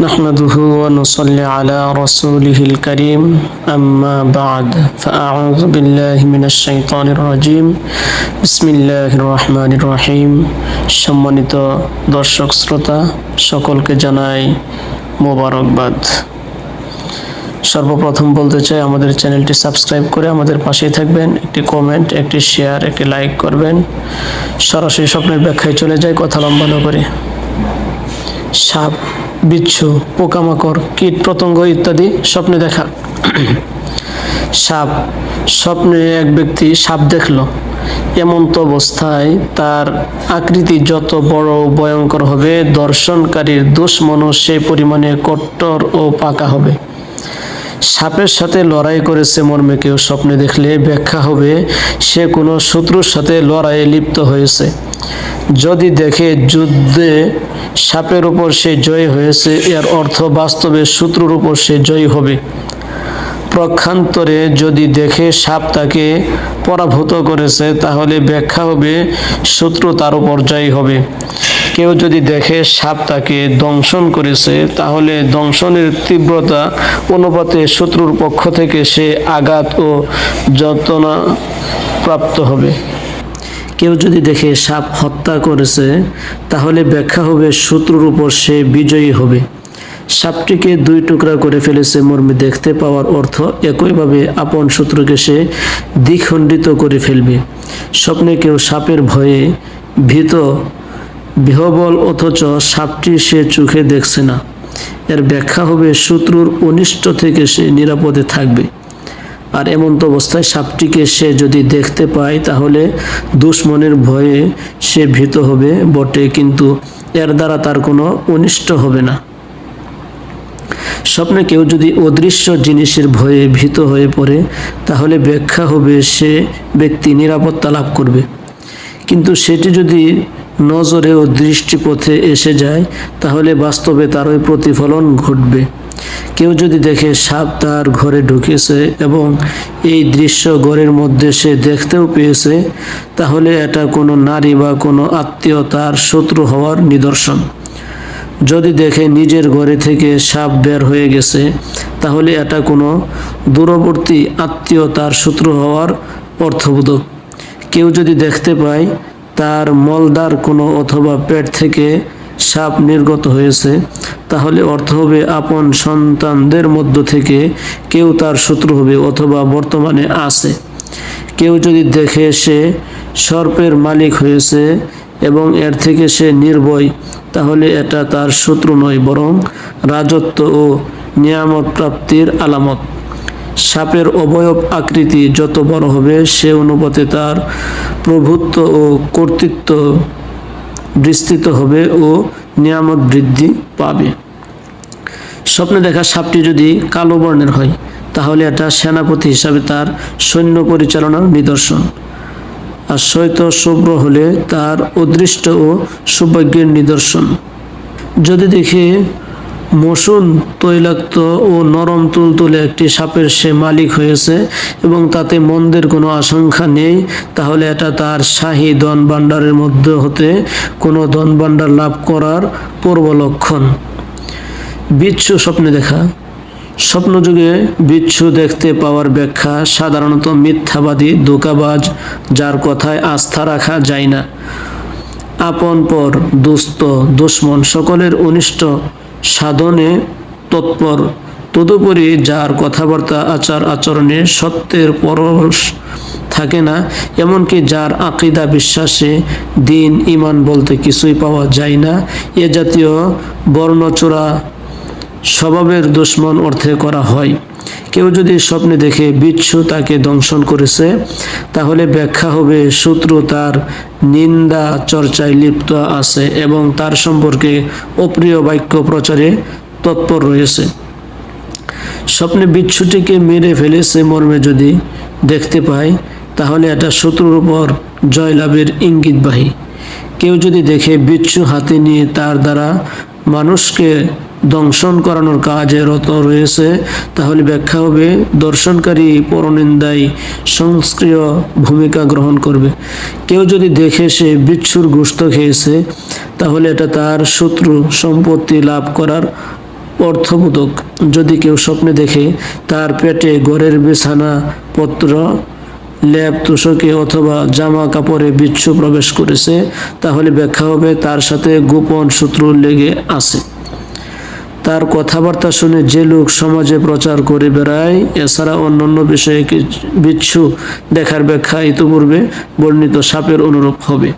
نحمده ونصلي على رسوله الكريم أما بعد فأعوذ بالله من الشيطان الرجيم بسم الله الرحمن الرحيم সম্মানিত দর্শক শ্রোতা সকলকে জানাই মোবারকবাদ সর্বপ্রথম বলতে চাই আমাদের চ্যানেলটি সাবস্ক্রাইব করে আমাদের পাশেই থাকবেন একটি কমেন্ট একটি শেয়ার একটি লাইক করবেন সরাসরি স্বপ্নের ব্যাখ্যায় চলে যায় কথা লম্বা না করে সাপ বিচ্ছু, পোকামাকড়, কীট পতঙ্গ ইত্যাদি স্বপ্নে দেখা। সাপ, স্বপ্নে এক ব্যক্তি সাপ দেখল। এমন তো অবস্থায় তার আকৃতি যত বড় ভয়ঙ্কর হবে, দর্শনকারীর দুশ্মনও সেই পরিমাণে কট্টর ও পাকা হবে। সাপের সাথে লড়াই করেছে মর্মে কেউ স্বপ্নে দেখলে ব্যাখ্যা হবে, সে কোনো শত্রুর সাথে লড়াইয়ে লিপ্ত হয়েছে। যদি দেখে যুদ্ধে সাপের উপর সে জয়ী হয়েছে, এর অর্থ বাস্তবে শত্রুর উপর সে জয়ী হবে। প্রক্ষান্তরে যদি দেখে সাপ তাকে পরাভূত করেছে, তাহলে ব্যাখ্যা হবে, শত্রু তার উপর জয়ী হবে। কেউ যদি দেখে সাপ তাকে দংশন করেছে, তাহলে দংশনের তীব্রতা অনুপাতে শত্রুর পক্ষ থেকে সে আঘাত ও যন্ত্রণা প্রাপ্ত হবে। কেউ যদি দেখে সাপ হত্যা করেছে, তাহলে ব্যাখ্যা হবে শত্রুর উপর সে বিজয়ী হবে। সাপটিকে দুই টুকরা করে ফেলেছে মর্মে দেখতে পাওয়ার অর্থ একইভাবে আপন শত্রুকে সে দ্বিখণ্ডিত করে ফেলবে। স্বপ্নে কেউ সাপের ভয়ে ভীত বিহবল অথচ সাপটি সে চোখে দেখছে না। এর ব্যাখ্যা হবে শত্রুর অনিষ্ট থেকে সে নিরাপদে থাকবে। আর এমন তো অবস্থায় সাপটিকে সে যদি দেখতে পায়, তাহলে দুশ্মনের ভয়ে সে ভীত হবে বটে, কিন্তু এর দ্বারা তার কোনো অনিষ্ট হবে না। স্বপ্নে কেউ যদি অদৃশ্য জিনিসের ভয়ে ভীত হয়ে পড়ে, তাহলে ব্যাখ্যা হবে সে ব্যক্তি নিরাপত্তা লাভ করবে। কিন্তু সেটি যদি নজরে ও দৃষ্টিপথে এসে যায়, তাহলে বাস্তবে তারই প্রতিফলন ঘটবে। কেউ যদি দেখে সাপ তার ঘরে ঢুকেছে এবং এই দৃশ্য ঘরের মধ্যে সে দেখতেও পেয়েছে, তাহলে এটা কোনো নারী বা কোনো আত্মীয় তার শত্রু হওয়ার নিদর্শন। যদি দেখে নিজের ঘরে থেকে সাপ বের হয়ে গেছে, তাহলে এটা কোনো দূরবর্তী আত্মীয় তার শত্রু হওয়ার অর্থবোধক। কেউ যদি দেখতে পায় তার মলদার কোনো অথবা পেট থেকে সাপ নির্গত হয়েছে, তাহলে অর্থ হবে আপন সন্তানদের মধ্য থেকে কেউ তার শত্রু হবে অথবা বর্তমানে আছে। কেউ যদি দেখে সে সর্পের মালিক হয়েছে এবং এর থেকে সে নির্ভয়, তাহলে এটা তার শত্রু নয়, বরং রাজত্ব ও নিয়ামত প্রাপ্তির আলামত। সাপের অবয়ব আকৃতি যত বড় হবে, সে অনুপাতে তার প্রভুত্ব ও কর্তৃত্ব বিস্তৃত হবে ও নিয়ামত বৃদ্ধি পাবে। স্বপ্নে দেখা সাপটি যদি কালো বর্ণের হয়, তাহলে এটা সেনাপতি হিসাবে তার সৈন্য পরিচালনার নিদর্শন। আর শৈত শুভ্র হলে তার অদৃষ্ট ও সৌভাগ্যের নিদর্শন। যদি দেখে মসুন তৈলাক্ত ও নরম তুলতুলে একটি সাপের সে মালিক হয়েছে এবং তাতে মন্দের কোনো আশঙ্কা নেই, তাহলে এটা তার শাহী ধন ভাণ্ডারের মধ্যে হতে কোনো ধন ভাণ্ডার লাভ করার পূর্ব লক্ষণ। বিচ্ছু স্বপ্নে দেখা। স্বপ্নযুগে বিচ্ছু দেখতে পাওয়ার ব্যাখ্যা সাধারণত মিথ্যাবাদী, ধোকাবাজ, যার কথায় আস্থা রাখা যায় না। আপন পর, দুস্থ, দুশ্মন সকলের অনিষ্ট সাধনে তৎপর। তদুপরি যার কথাবার্তা, আচার, আচরণে সত্যের পরশ থাকে না, এমনকি যার আকিদা বিশ্বাসে দিন ইমান বলতে কিছুই পাওয়া যায় না, এ জাতীয় বর্ণচূড়া স্বভাবের দুশ্মন অর্থে করা হয়। কেউ যদি স্বপ্নে দেখে বিচ্ছু তাকে দংশন করেছে, তাহলে ব্যাখ্যা হবে শত্রু তার নিন্দা চর্চায় লিপ্ত আছে এবং তার সম্পর্কে অপ্রিয় বাক্য প্রচারে তৎপর রয়েছে। স্বপ্নে বিচ্ছুটিকে মেরে ফেলেছে মর্মে যদি দেখতে পায়, তাহলে এটা শত্রুর উপর জয়লাভের ইঙ্গিতবাহী কেউ যদি দেখে বিচ্ছু হাতে নিয়ে তার দ্বারা মানুষকে দংশন করানোর কাজে রত রয়েছে, তাহলে ব্যাখ্যা হবে, দর্শনকারী পরনিন্দায় সংস্ক্রিয় ভূমিকা গ্রহণ করবে। কেউ যদি দেখে সে বিচ্ছুর গোস্ত খেয়েছে, তাহলে এটা তার শত্রু সম্পত্তি লাভ করার অর্থবোধক। যদি কেউ স্বপ্নে দেখে তার পেটে ঘরের বিছানা পত্র ল্যাব তোষকে অথবা জামা কাপড়ে বিচ্ছু প্রবেশ করেছে, তাহলে ব্যাখ্যা হবে তার সাথে গোপন শত্রু লেগে আছে। তার কথাবার্তা শুনে যে লোক সমাজে প্রচার করে বেড়ায়, এছাড়া অন্যান্য বিষয়ে বিচ্ছু দেখার ব্যাখ্যা ইতিপূর্বে বর্ণিত সাপের অনুরূপ হবে।